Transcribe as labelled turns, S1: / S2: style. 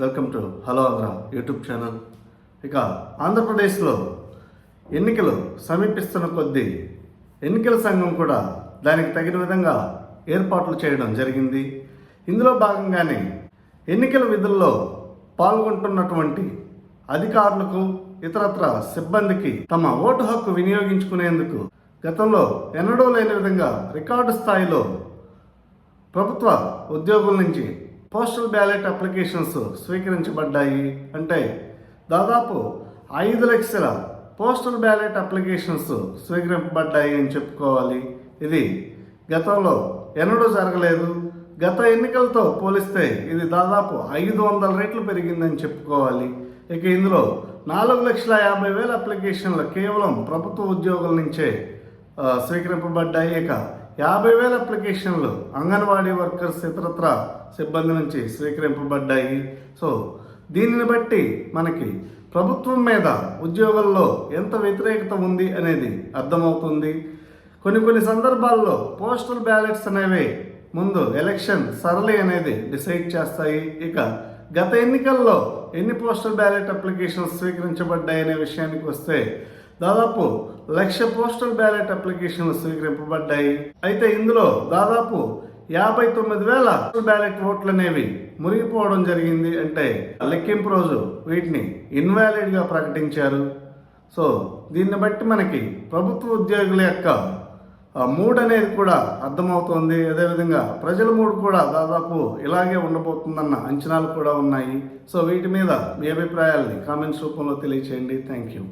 S1: Welcome to hello Andhra YouTube channel. ఇక ఆంధ్రప్రదేశ్లో ఎన్నికలు సమీపిస్తున్న కొద్దీ ఎన్నికల సంఘం కూడా దానికి తగిన విధంగా ఏర్పాట్లు చేయడం జరిగింది. ఇందులో భాగంగానే ఎన్నికల విధుల్లో పాల్గొంటున్నటువంటి అధికారులకు ఇతరత్ర సిబ్బందికి తమ ఓటు హక్కు వినియోగించుకునేందుకు గతంలో ఎన్నడూ లేని విధంగా రికార్డు స్థాయిలో ప్రభుత్వ ఉద్యోగుల నుంచి పోస్టల్ బ్యాలెట్ అప్లికేషన్స్ స్వీకరించబడ్డాయి అంటే దాదాపు ఐదు లక్షల పోస్టల్ బ్యాలెట్ అప్లికేషన్స్ స్వీకరింపబడ్డాయి అని చెప్పుకోవాలి. ఇది గతంలో ఎన్నడూ జరగలేదు. గత ఎన్నికలతో పోలిస్తే ఇది దాదాపు ఐదు వందల రెట్లు పెరిగిందని చెప్పుకోవాలి. ఇక ఇందులో నాలుగు లక్షల యాభై వేల అప్లికేషన్లు కేవలం ప్రభుత్వ ఉద్యోగుల నుంచే స్వీకరింపబడ్డాయి. ఇక యాభై వేల అప్లికేషన్లు అంగన్వాడీ వర్కర్స్ ఇతరత్ర సిబ్బంది నుంచి స్వీకరింపబడ్డాయి. సో దీనిని బట్టి మనకి ప్రభుత్వం మీద ఉద్యోగుల్లో ఎంత వ్యతిరేకత ఉంది అనేది అర్థమవుతుంది. కొన్ని కొన్ని సందర్భాల్లో పోస్టల్ బ్యాలెట్స్ అనేవి ముందు ఎలక్షన్ సరళి అనేది డిసైడ్ చేస్తాయి. ఇక గత ఎన్నికల్లో ఎన్ని పోస్టల్ బ్యాలెట్ అప్లికేషన్స్ స్వీకరించబడ్డాయి అనే విషయానికి వస్తే దాదాపు లక్ష పోస్టల్ బ్యాలెట్ అప్లికేషన్లు స్వీకరింపబడ్డాయి. అయితే ఇందులో దాదాపు యాభై తొమ్మిది వేల బ్యాలెట్ ఓట్లు అనేవి మురిగిపోవడం జరిగింది అంటే లెక్కింపు రోజు వీటిని ఇన్వాలిడ్గా ప్రకటించారు. సో దీన్ని బట్టి మనకి ప్రభుత్వ ఉద్యోగుల యొక్క మూడ్ అనేది కూడా అర్థమవుతోంది. అదేవిధంగా ప్రజల మూడ్ కూడా దాదాపు ఇలాగే ఉండబోతుందన్న అంచనాలు కూడా ఉన్నాయి. సో వీటి మీద మీ అభిప్రాయాల్ని కామెంట్స్ రూపంలో తెలియచేయండి. Thank you.